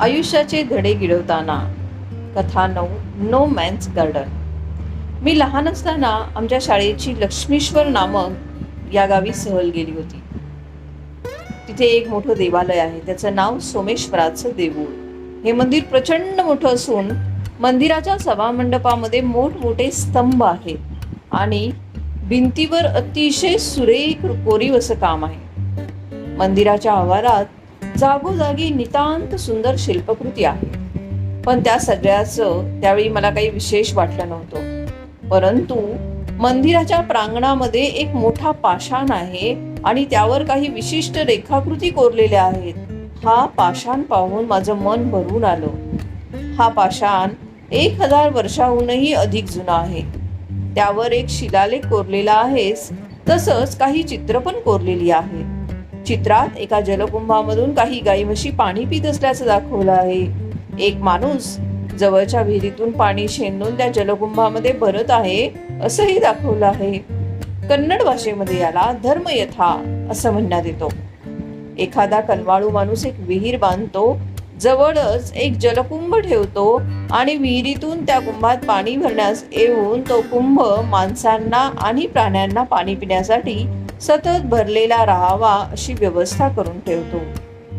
आयुष्याचे धडे गिळवताना कथा नऊ नो मॅन्स गार्डन मी लहान असताना आमच्या शाळेची लक्ष्मीश्वर नामक या गावी सहल गेली होती. तिथे एक मोठं देवालय आहे. त्याचं नाव सोमेश्वराचं देऊळ. हे मंदिर प्रचंड मोठं असून मंदिराच्या सभामंडपामध्ये मोठमोठे स्तंभ आहेत आणि भिंतीवर अतिशय सुरेख कोरीव असं काम आहे. मंदिराच्या आवारात जागोजागी नितांत सुंदर शिल्पकृती आहे. पण त्या सगळ्याचं त्यावेळी मला काही विशेष वाटलं नव्हतं. परंतु मंदिराच्या प्रांगणामध्ये एक मोठा पाषाण आहे आणि त्यावर काही विशिष्ट रेखाकृती कोरलेल्या आहेत. हा पाषाण पाहून माझं मन भरून आलं. हा पाषाण एक हजार वर्षाहूनही अधिक जुना आहे. त्यावर एक शिलालेख कोरलेला आहेच तसंच काही चित्र पण कोरलेली आहेत. चित्रात एका जलकुंभामधून काही गाई म्हशी पाणी पित असल्याचं दाखवलं आहे. एक माणूस जवळच्या विहिरीतून पाणी शेंदून त्या जलकुंभामध्ये भरत आहे असंही दाखवलं आहे. कन्नड भाषेमध्ये याला धर्मयथा असं म्हणण्यात येतो. एखादा कलवाळू माणूस एक विहीर बांधतो जवळच एक जलकुंभ ठेवतो आणि विहिरीतून त्या कुंभात पाणी भरण्यास येऊन तो कुंभ माणसांना आणि प्राण्यांना पाणी पिण्यासाठी सतत भरलेला राहावा अशी व्यवस्था करून ठेवतो.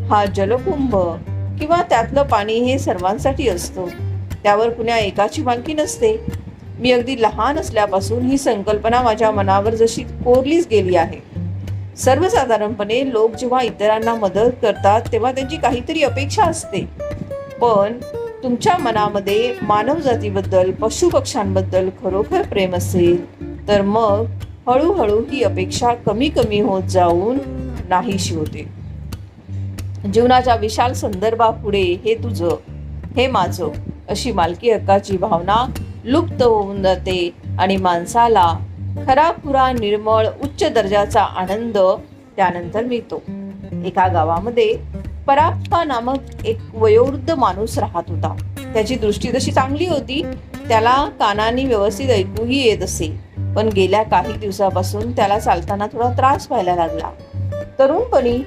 हा जलकुंभ किंवा त्यातलं पाणी हे सर्वांसाठी असतं. त्यावर कुण्या एकाची मालकी नसते. मी अगदी लहान असल्यापासून ही संकल्पना माझ्या मनावर जशी कोरलीच गेली आहे. सर्वसाधारणपणे लोक जेव्हा इतरांना मदत करतात तेव्हा त्यांची काहीतरी अपेक्षा असते. पण तुमच्या मनामध्ये मानवजातीबद्दल पशुपक्ष्यांबद्दल खरोखर प्रेम असेल तर मग हळूहळू ही अपेक्षा कमी कमी होत जाऊन नाहीशी होते. जीवनाच्या विशाल संदर्भापुढे हे तुझं हे माझं अशी मालकी हक्काची भावना लुप्त होऊन जाते आणि माणसाला खराखुरा निर्मळ उच्च दर्जाचा आनंद त्यानंतर मिळतो. एका गावामध्ये पराप्पा नामक एक वयोवृद्ध माणूस राहत होता. त्याची दृष्टी तशी चांगली होती त्याला कानाने व्यवस्थित ऐकूही येत असे. पण गेल्या काही दिवसापासून त्याला चालताना थोडा त्रास व्हायला लागला. तरुणपणी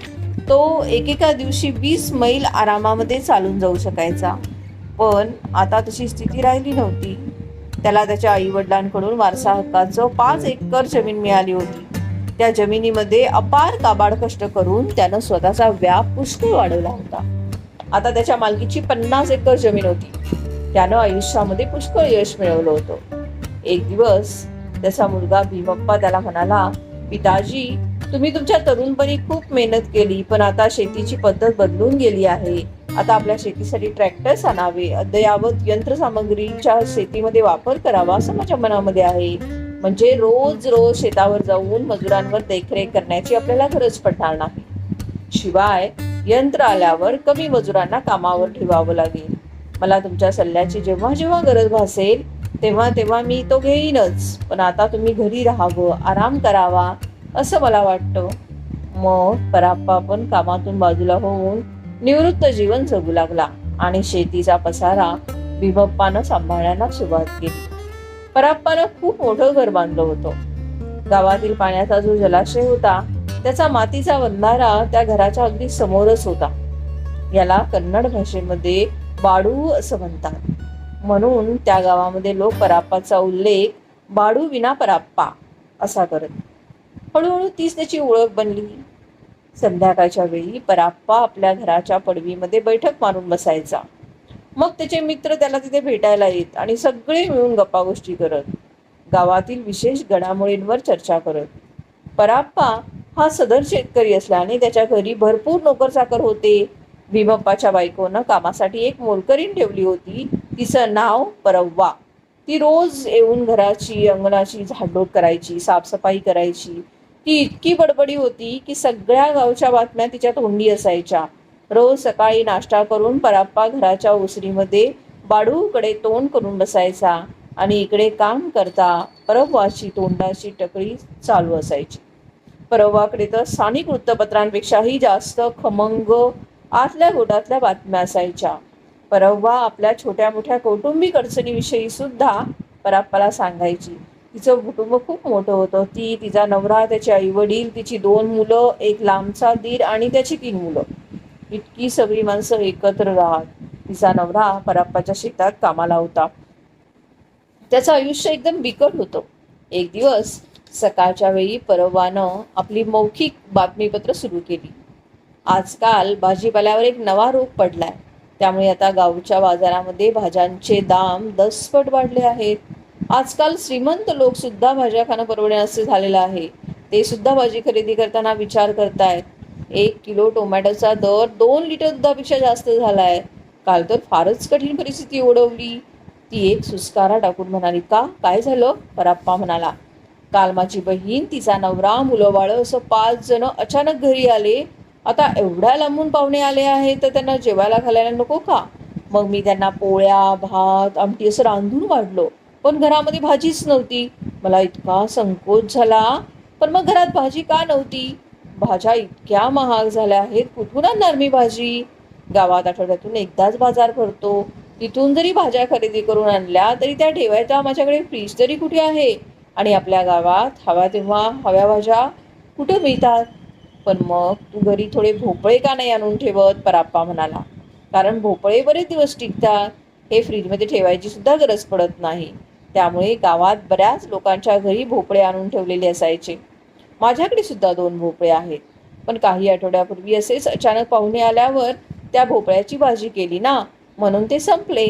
तो एकेका दिवशी वीस मैल आरामामध्ये चालून जाऊ शकायचा. पण आता तशी स्थिती राहिली नव्हती. त्याला त्याच्या आईवडिलांकडून वारसा हक्काचं पाच एकर जमीन मिळाली होती. त्या जमिनीमध्ये अपार काबाड कष्ट करून त्यानं स्वतःचा व्याप पुष्कळ वाढवला होता. आता त्याच्या मालकीची पन्नास एकर जमीन होती. त्यानं आयुष्यामध्ये पुष्कळ यश मिळवलं होतं. एक दिवस त्याचा मुलगा भीमप्पा त्याला म्हणाला पिताजी तुम्ही तुमच्या तरुणपणी खूप मेहनत केली पण आता शेतीची पद्धत बदलून गेली आहे. आता आपल्या शेतीसाठी ट्रॅक्टर्स आणावे. अद्ययावत यंत्रसामग्रीच्या शेतीमध्ये वापर करावा असं माझ्या मनामध्ये आहे. म्हणजे रोज रोज शेतावर जाऊन मजुरांवर देखरेख करण्याची आपल्याला गरज पडणार नाही. शिवाय यंत्र आल्यावर कमी मजुरांना कामावर ठेवावं लागेल. मला तुमच्या सल्ल्याची जेव्हा जेव्हा गरज भासेल तेव्हा तेव्हा मी तो घेईनच. पण आता तुम्ही घरी राहावं आराम करावा असं मला वाटतं. मग पराप्पा पण कामातून बाजूला होऊन निवृत्त जीवन जगू लागला आणि शेतीचा पसारा बिबप्पानं सांभाळण्याला सुरुवात केली. पराप्पानं खूप मोठं घर बांधलं होतं. गावातील पाण्याचा जो जलाशय होता त्याचा मातीचा बंधारा त्या घराच्या अगदी समोरच होता. याला कन्नड भाषेमध्ये बाडू असं म्हणतात. म्हणून त्या गावामध्ये लोक पराप्पाचा उल्लेख बाडू विना पराप्पा असा करत. हळूहळू तीच त्याची ओळख बनली. संध्याकाळच्या वेळी पराप्पा आपल्या घराच्या पडवीमध्ये बैठक मारून बसायचा. मग त्याचे मित्र त्याला तिथे भेटायला येत आणि सगळे मिळून गप्पा गोष्टी करत. गावातील विशेष घडामोडींवर चर्चा करत. पराप्पा हा सदर शेतकरी असल्याने त्याच्या घरी भरपूर नोकर चाकर होते. भीमप्पाच्या बायकोनं कामासाठी एक मोलकरीण ठेवली होती. तिचं नाव परव्वा. ती रोज येऊन घराची अंगणाची झाडलोट करायची साफसफाई करायची. ती इतकी बडबडी होती की सगळ्या गावच्या बातम्या तिच्या तोंडी असायच्या. रोज सकाळी नाश्ता करून पराप्पा घराच्या ओसरीमध्ये बाडूकडे तोंड करून बसायचा आणि इकडे काम करता परव्वाची तोंडाची टकळी चालू असायची. परवाकडे तर स्थानिक वृत्तपत्रांपेक्षाही जास्त खमंग आतल्या गोटातल्या बातम्या असायच्या परवा आपल्या छोट्या मोठ्या कौटुंबिक अडचणीविषयी सुद्धा पराप्पाला सांगायची. तिचं कुटुंब खूप मोठं होतं. ती तिचा नवरा त्याचे आई वडील तिची दोन मुलं एक लांबचा दीर आणि त्याची तीन मुलं. इतकी सगळी माणसं एकत्र राहत. तिचा नवरा पराप्पाच्या शेतात कामाला होता. त्याचं आयुष्य एकदम बिकट होतं. एक दिवस सकाळच्या वेळी परवानं आपली मौखिक बातमीपत्र सुरू केली. आजकाल भाजीपाल्यावर एक नवा रोग पडला आहे त्यामुळे आता गावच्या बाजारामध्ये भाज्यांचे दाम दसपट वाढले आहेत. आजकाल श्रीमंत लोक सुद्धा भाज्या खाणं परवडण्याचे झालेलं आहे. ते सुद्धा भाजी खरेदी करताना विचार करतायत. एक किलो टोमॅटोचा दर दोन लिटर दुधापेक्षा जास्त झाला आहे काल तर फारच कठीण परिस्थिती ओढवली. ती एक सुस्कारा टाकून म्हणाली का? काय झालं? पराप्पा म्हणाला. काल माझी बहीण तिचा नवरा मुलं बाळं असं पाच जण अचानक घरी आले. आता एवढ्या लांबून पाहुणे आले आहेत तर त्यांना जेवायला घालायला नको का? मग मी त्यांना पोळ्या भात आमटी असं रांधून वाढलो. पण घरामध्ये भाजीच नव्हती. मला इतका संकोच झाला. पण मग घरात भाजी का नव्हती? भाज्या इतक्या महाग झाल्या आहेत. कुठून आणणार मी भाजी? गावात आठवड्यातून एकदाच बाजार भरतो. तिथून जरी भाज्या खरेदी करून आणल्या तरी त्या ठेवायच्या. माझ्याकडे फ्रीज तरी कुठे आहे? आणि आपल्या गावात हव्या तेव्हा हव्या भाज्या कुठे मिळतात? पण मग तू घरी थोडे भोपळे का नाही आणून ठेवत? पराप्पा म्हणाला. कारण भोपळे बरेच दिवस टिकतात. हे फ्रीजमध्ये ठेवायची सुद्धा गरज पडत नाही. त्यामुळे गावात बऱ्याच लोकांच्या घरी भोपळे आणून ठेवलेले असायचे. माझ्याकडे सुद्धा दोन भोपळे आहेत. पण काही आठवड्यापूर्वी असेच अचानक पाहुणे आल्यावर त्या भोपळ्याची भाजी केली ना? म्हणून ते संपले.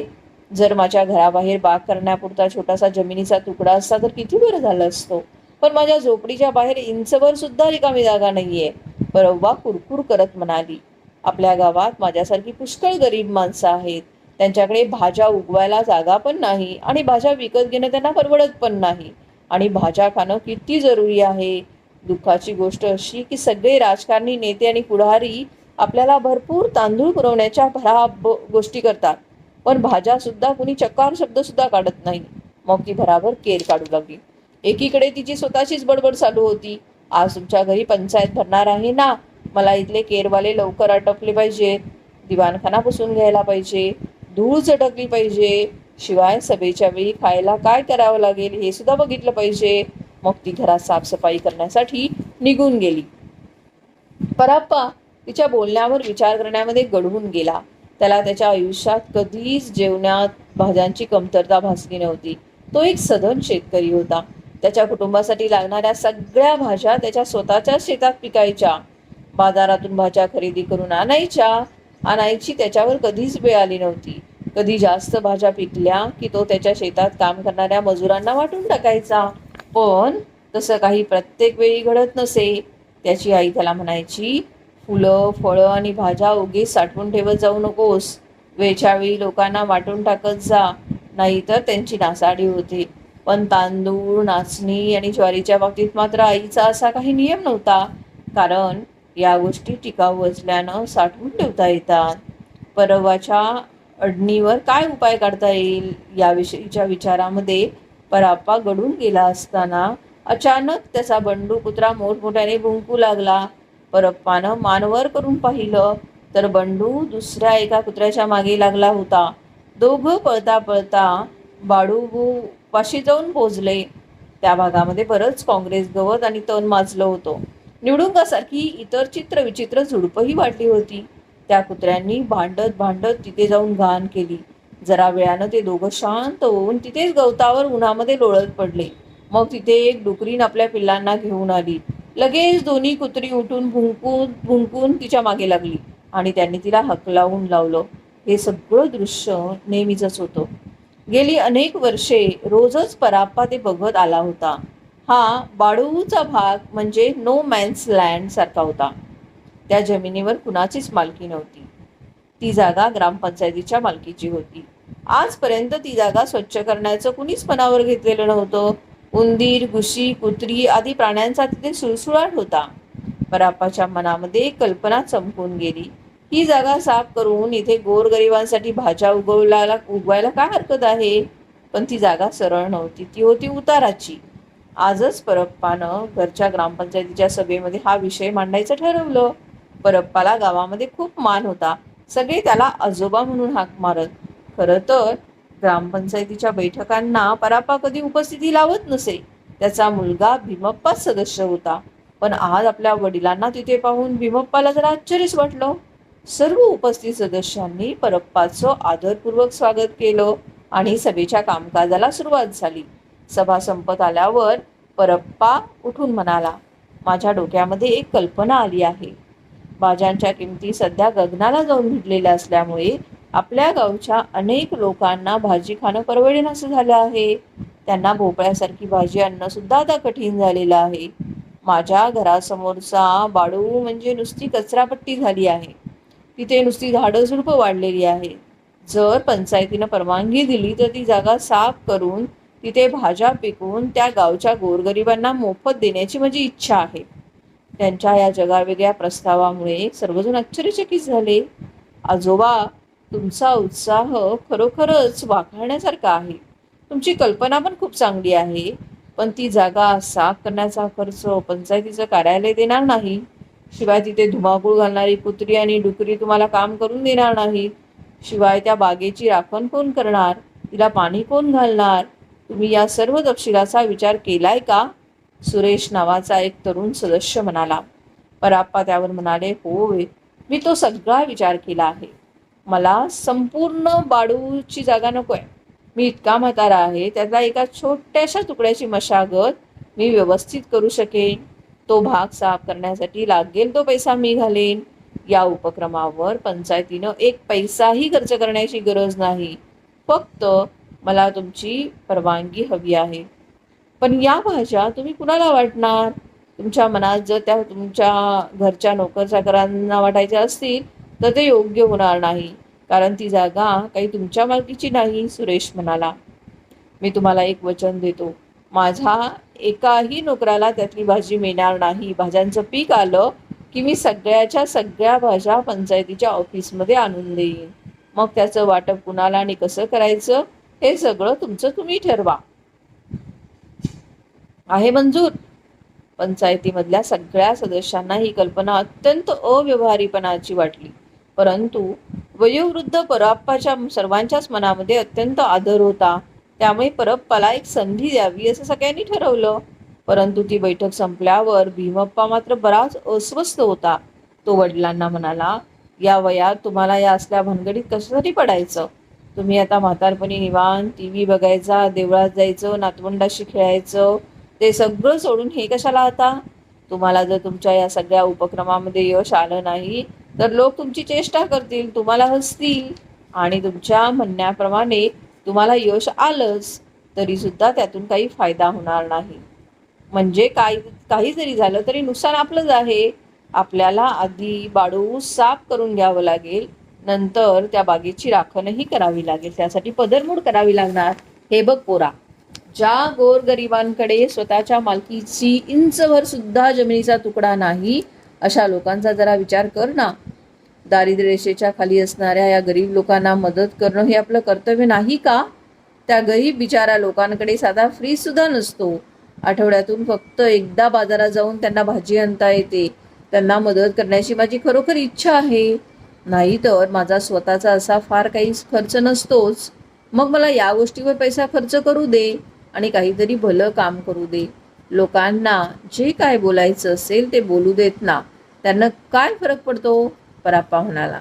जर माझ्या घराबाहेर बाग करण्यापुरता छोटासा जमिनीचा तुकडा असता तर किती बरं झालं असतो. पण माझ्या झोपडीच्या बाहेर इंचवर सुद्धा रिकामी जागा नाहीये. परवा कुरकुर करत म्हणाली आपल्या गावात माझ्यासारखी पुष्कळ गरीब माणसं आहेत. त्यांच्याकडे भाज्या उगवायला जागा पण नाही आणि भाज्या विकत घेणं त्यांना परवडत पण नाही. आणि भाज्या खाणं किती जरुरी आहे? दुःखाची गोष्ट अशी की सगळे राजकारणी नेते आणि पुढारी आपल्याला भरपूर तांदूळ पुरवण्याच्या भराब गोष्टी करतात. पण भाज्या सुद्धा कुणी चकार शब्द सुद्धा काढत नाही. मग ती भराभर केर काढू लागली. एकीकडे तिची स्वतःचीच बडबड चालू होती. आज तुमच्या घरी पंचायत भरणार आहे ना? मला इथले केरवाले लवकर आटपले पाहिजेत दिवाणखाना पुसून घ्यायला पाहिजे. धूळ चटकली पाहिजे. शिवाय सभेच्या वेळी खायला काय करावं लागेल हे सुद्धा बघितलं पाहिजे. मग ती घरात साफसफाई करण्यासाठी निघून गेली. पराप्पा तिच्या बोलण्यावर विचार करण्यामध्ये गढून गेला. त्याला त्याच्या आयुष्यात कधीच जेवणात भाज्यांची कमतरता भासली नव्हती. तो एक सधन शेतकरी होता. त्याच्या कुटुंबासाठी लागणाऱ्या सगळ्या भाज्या त्याच्या स्वतःच्या शेतात पिकायच्या. बाजारातून भाज्या खरेदी करून आणायच्या. आणायची त्याच्यावर कधीच वेळ आली नव्हती. कधी जास्त भाज्या पिकल्या की तो त्याच्या शेतात काम करणाऱ्या मजुरांना वाटून टाकायचा. पण तसं काही प्रत्येक वेळी घडत नसे. त्याची आई त्याला म्हणायची फुलं फळं आणि भाज्या उगीच साठवून ठेवत जाऊ नकोस. वेळच्या वेळी लोकांना वाटून टाकत जा. नाहीतर त्यांची नासाडी होते. पण तांदूळ नाचणी आणि ज्वारीच्या बाबतीत मात्र आईचा असा काही नियम नव्हता. कारण या गोष्टी टिकाऊ असल्यानं साठवून ठेवता येतात. परवाच्या अडणीवर काय उपाय काढता येईल याविषयीच्या विचारामध्ये पराप्पा गडून गेला असताना अचानक त्याचा बंडू कुत्रा मोठमोठ्याने भुंकू लागला. परप्पानं मानवर करून पाहिलं तर बंडू दुसऱ्या एका कुत्र्याच्या मागे लागला होता. दोघं पळता पळता बाडूबू उपाशी जाऊन पोचले त्या भागामध्ये बरंच काँग्रेस गवत आणि तण माजलं होतं. निवडुंगासारखी इतर चित्र विचित्र झुडपही वाटली होती. त्या कुत्र्यांनी भांडत भांडत तिथे जाऊन घाण केली. जरा वेळानं ते दोघं शांत होऊन तिथेच गवतावर उन्हामध्ये लोळत पडले. मग तिथे एक डुकरीन आपल्या पिल्लांना घेऊन आली. लगेच दोन्ही कुत्री उठून भुंकून भुंकून तिच्यामागे लागली आणि त्यांनी तिला हकलावून लावलं. हे सगळं दृश्य नेहमीच होतं. गेली अनेक वर्षे रोजच पराप्पा ते बघत आला होता. हा बाळूचा भाग म्हणजे नो मॅन्स लँड सारखा होता. त्या जमिनीवर कुणाचीच मालकी नव्हती. ती जागा ग्रामपंचायतीच्या मालकीची होती. आजपर्यंत ती जागा स्वच्छ करण्याचं कुणीच मनावर घेतलेलं नव्हतं. उंदीर घुशी कुत्री आदी प्राण्यांचा तिथे सुळसुळाट होता. पराप्पाच्या मनामध्ये कल्पना चमकून गेली. ही जागा साफ करून इथे गोरगरिबांसाठी भाज्या उगवला उगवायला काय हरकत आहे? पण ती जागा सरळ नव्हती. ती होती उताराची. आजच परप्पानं घरच्या ग्रामपंचायतीच्या सभेमध्ये हा विषय मांडायचं ठरवलं. परप्पाला गावामध्ये खूप मान होता. सगळे त्याला आजोबा म्हणून हाक मारत. खरं तर ग्रामपंचायतीच्या बैठकांना पराप्पा कधी उपस्थिती लावत नसे. त्याचा मुलगा भीमप्पाच सदस्य होता. पण आज आपल्या वडिलांना तिथे पाहून भीमप्पाला जरा आश्चर्यच वाटलं. सर्व उपस्थित सदस्यांनी परप्पाचं आदरपूर्वक स्वागत केलं आणि सभेच्या कामकाजाला सुरुवात झाली. सभा संपत आल्यावर परप्पा उठून म्हणाला माझ्या डोक्यामध्ये एक कल्पना आली आहे. भाज्यांच्या किमती सध्या गगनाला जाऊन भिडलेल्या असल्यामुळे आपल्या गावच्या अनेक लोकांना भाजी खाणं परवडेन असं झालं आहे. त्यांना भोपळ्यासारखी भाजी आणणं सुद्धा आता कठीण झालेलं आहे. माझ्या घरासमोरचा बाडू म्हणजे नुसती कचरापट्टी झाली आहे. तिथे नुसती झाडं झुडपं वाढलेली आहे. जर पंचायतीनं परवानगी दिली तर ती जागा साफ करून तिथे भाज्या पिकवून त्या गावच्या गोरगरिबांना मोफत देण्याची माझी इच्छा आहे. त्यांच्या या जगावेगळ्या प्रस्तावामुळे सर्वजण आश्चर्यचकित झाले. आजोबा तुमचा उत्साह खरोखरच वाखाणण्यासारखा आहे. तुमची कल्पना पण खूप चांगली आहे. पण ती जागा साफ करण्याचा खर्च पंचायतीचं कार्यालय देणार नाही. शिवाय तिथे धुमाकूळ घालणारी कुत्री आणि डुकरी तुम्हाला काम करून देणार नाही. शिवाय त्या बागेची राखण कोण करणार? तिला पाणी कोण घालणार? तुम्ही या सर्व तपशिलाचा विचार केलाय का? सुरेश नावाचा एक तरुण सदस्य म्हणाला. पराप्पा त्यावर म्हणाले होय मी तो सगळा विचार केला आहे. मला संपूर्ण बाडूची जागा नकोय. मी इतका म्हातारा आहे त्यातला एका छोट्याशा तुकड्याची मशागत मी व्यवस्थित करू शकेन. तो भाग साफ करण्यासाठी लागेल तो पैसा मी घालेन. या उपक्रमावर पंचायतीनं एक पैसाही खर्च करण्याची गरज नाही. फक्त मला तुमची परवानगी हवी आहे. पण या भाज्या तुम्ही कुणाला वाटणार? तुमच्या मनात जर त्या तुमच्या घरच्या नोकर चाकरांना वाटायच्या असतील तर ते योग्य होणार नाही. कारण ती जागा काही तुमच्या मालकीची नाही सुरेश म्हणाला. मी तुम्हाला एक वचन देतो. माझ्या एकाही नोकराला त्यातली भाजी मिळणार नाही. भाज्यांचं पीक आलं की मी सगळ्याच्या सगळ्या भाज्या पंचायतीच्या ऑफिसमध्ये आणून देईन. मग त्याचं वाटप कुणाला आणि कसं करायचं हे सगळं तुमचं तुम्ही ठरवा. आहे मंजूर. पंचायतीमधल्या सगळ्या सदस्यांना ही कल्पना अत्यंत अव्यवहारीपणाची वाटली. परंतु वयोवृद्ध पराप्पाच्या सर्वांच्याच मनामध्ये अत्यंत आदर होता. त्यामुळे परप्पाला एक संधी द्यावी असं सगळ्यांनी ठरवलं. परंतु ती बैठक संपल्यावर भीमप्पा मात्र बराच अस्वस्थ होता. तो वडिलांना म्हणाला या वयात तुम्हाला या असल्या भानगडीत कशासाठी पडायचं? तुम्ही आता म्हातारपणी निवांत टी व्ही बघायचा देवळात जायचं नातवंडाशी खेळायचं ते सगळं सोडून हे कशाला आता? तुम्हाला जर तुमच्या या सगळ्या उपक्रमामध्ये यश आलं नाही तर लोक तुमची चेष्टा करतील तुम्हाला हसतील आणि तुमच्या म्हणण्याप्रमाणे तुम्हाला यश आलंच तरी सुद्धा त्यातून काही फायदा होणार नाही. म्हणजे काही काही जरी झालं तरी नुकसान आपलंच आहे. आपल्याला आधी बाळू साफ करून घ्यावं लागेल. नंतर त्या बागेची राखणही करावी लागेल. त्यासाठी पदरमोड करावी लागणार. हे बघ पोरा. ज्या गोरगरिबांकडे स्वतःच्या मालकीची इंचभर सुद्धा जमिनीचा तुकडा नाही अशा लोकांचा जरा विचार कर ना. दारिद्र्य रेषेच्या खाली असणाऱ्या या गरीब लोकांना मदत करणं हे आपलं कर्तव्य नाही का? त्या गरीब बिचारा लोकांकडे साधा फ्रीसुद्धा नसतो. आठवड्यातून फक्त एकदा बाजारात जाऊन त्यांना भाजी आणता येते. त्यांना मदत करण्याची माझी खरोखर इच्छा आहे. नाही तर माझा स्वतःचा असा फार काही खर्च नसतोच. मग मला या गोष्टीवर पैसा खर्च करू दे आणि काहीतरी भलं काम करू दे. लोकांना जे काय बोलायचं असेल ते बोलू देत ना. त्यांना काय फरक पडतो? पराप्पा म्हणाला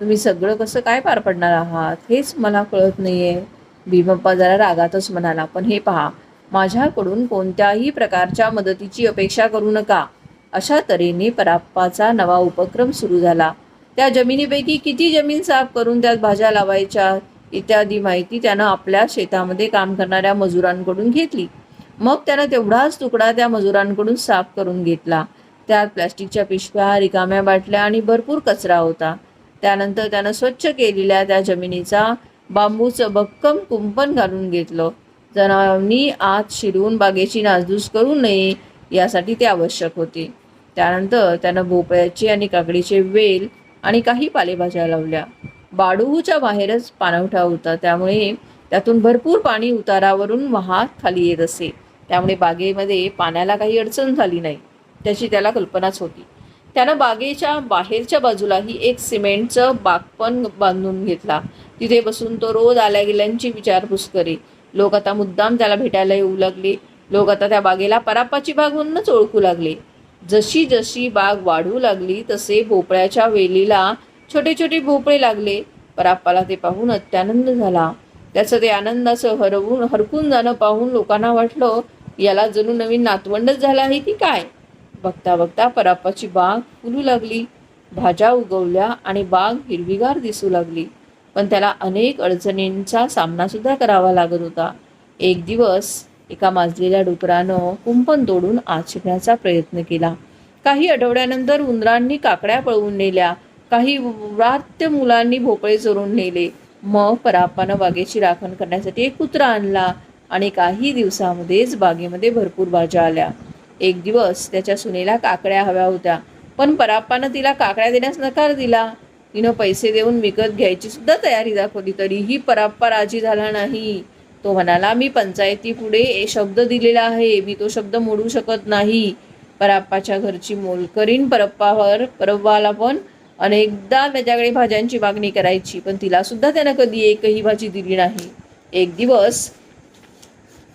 तुम्ही सगळं कसं काय पार पडणार आहात? हेच मला कळत नाही आहे भीमप्पा जरा रागातच म्हणाला पण हे पहा माझ्याकडून कोणत्याही प्रकारच्या मदतीची अपेक्षा करू नका. अशा तऱ्हेने पराप्पाचा नवा उपक्रम सुरू झाला. त्या जमिनीपैकी किती जमीन साफ करून त्यात भाज्या लावायच्या इत्यादी माहिती त्यानं आपल्या शेतामध्ये काम करणाऱ्या मजुरांकडून घेतली. मग त्यानं तेवढाच तुकडा त्या मजुरांकडून साफ करून घेतला. त्यात प्लॅस्टिकच्या पिशव्या रिकाम्या बाटल्या आणि भरपूर कचरा होता. त्यानंतर त्यानं स्वच्छ केलेल्या त्या जमिनीचा बांबूचं भक्कम कुंपण घालून घेतलं. जनावरांनी आत शिरवून बागेची नासधूस करू नये यासाठी ते आवश्यक होते. त्यानंतर त्यानं भोपळ्याची आणि काकडीचे वेल आणि काही पालेभाज्या लावल्या. बाडूच्या बाहेरच पाणवठा होता. त्यामुळे त्यातून भरपूर पाणी उतारावरून वाहत खाली येत असे. त्यामुळे बागेमध्ये पाण्याला काही अडचण झाली नाही. त्याची त्याला कल्पनाच होती. त्यानं बागेच्या बाहेरच्या बाजूलाही एक सिमेंटचं बागपण बांधून घेतला. तिथे बसून तो रोज आल्या गेल्यांची विचारपूस करे लोक आता मुद्दाम त्याला भेटायला येऊ लागले. लोक आता त्या बागेला परापाची बाग म्हणूनच ओळखू लागले. जशी जशी बाग वाढू लागली तसे भोपळ्याच्या वेलीला छोटे छोटे भोपळे लागले. पराप्पाला ते पाहून अत्यानंद झाला. त्याचं ते आनंदाचं हरवून हरकून जाणं पाहून लोकांना वाटलं याला जणू नवीन नातवंडच झाला आहे की काय? बघता बघता पराप्पाची बाग फुलू लागली. भाज्या उगवल्या आणि बाग हिरवीगार दिसू लागली. पण त्याला अनेक अडचणींचा सामनासुद्धा करावा लागत होता. एक दिवस एका माजलेल्या डुकरानं कुंपण तोडून आत शिरण्याचा प्रयत्न केला. काही आठवड्यानंतर उंदरांनी काकड्या पळवून नेल्या. काही व्रात्य मुलांनी भोपळे चोरून नेले. मग पराप्पानं बागेची राखण करण्यासाठी एक कुत्रा आणला आणि काही दिवसामध्येच बागेमध्ये भरपूर भाज्या आल्या. एक दिवस त्याच्या सुनेला काकड्या हव्या होत्या. पण पराप्पानं तिला काकड्या देण्यास नकार दिला. तिनं पैसे देऊन विकत घ्यायची सुद्धा तयारी दाखवली तरीही पराप्पा राजी झाला नाही. तो म्हणाला मी पंचायतीपुढे शब्द दिलेला आहे. मी तो शब्द मोडू शकत नाही. पराप्पाच्या घरची मोलकरीण परप्पावर परप्पाला पण अनेकदा त्याच्याकडे भाज्यांची मागणी करायची. पण तिला सुद्धा त्यानं कधी एकही भाजी दिली नाही. एक दिवस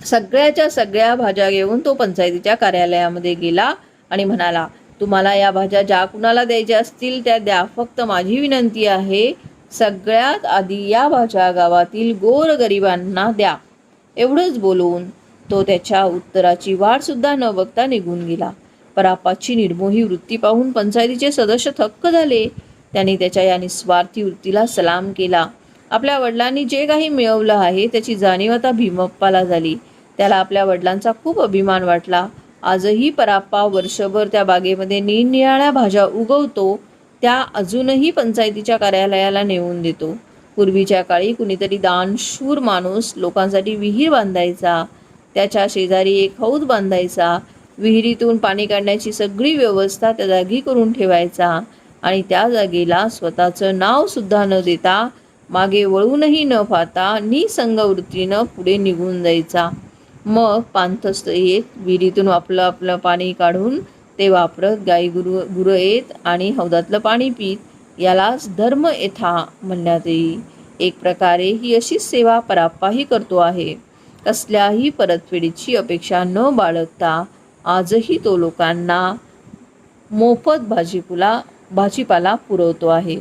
सगळ्याच्या सगळ्या भाज्या घेऊन तो पंचायतीच्या कार्यालयामध्ये गेला आणि म्हणाला तुम्हाला या भाज्या ज्या कुणाला द्यायच्या असतील त्या द्या. फक्त माझी विनंती आहे सगळ्यात आधी या भाज्या गावातील गोरगरिबांना द्या. एवढंच बोलून तो त्याच्या उत्तराची वाटसुद्धा न बघता निघून गेला. परापाची निर्मोही वृत्ती पाहून पंचायतीचे सदस्य थक्क झाले. त्यांनी त्याच्या या निस्वार्थी वृत्तीला सलाम केला. आपल्या वडिलांनी जे काही मिळवलं आहे त्याची जाणीव आता भीमप्पाला झाली. त्याला आपल्या वडिलांचा खूप अभिमान वाटला. आजही पराप्पा वर्षभर त्या बागेमध्ये निरनिराळ्या भाज्या उगवतो त्या अजूनही पंचायतीच्या कार्यालयाला नेऊन देतो. पूर्वीच्या काळी कुणीतरी दानशूर माणूस लोकांसाठी विहीर बांधायचा त्याच्या शेजारी एक हौद बांधायचा विहिरीतून पाणी काढण्याची सगळी व्यवस्था त्या जागी करून ठेवायचा आणि त्या जागेला स्वतःचं नावसुद्धा न देता मागे वळूनही न पाहता निसंग वृत्तीनं पुढे निघून जायचा. मग पांथस्त येत विहिरीतून आपलं आपलं पाणी काढून ते वापरत गाई गुरु गुरं येत आणि हौदातलं पाणी पीत. यालाच धर्म येथा म्हणण्यात येईल. एक प्रकारे ही अशीच सेवा पराप्पाही करतो आहे. कसल्याही परतफेडीची अपेक्षा न बाळगता आजही तो लोकांना मोफत भाजीपुला भाजीपाला पुरवतो आहे.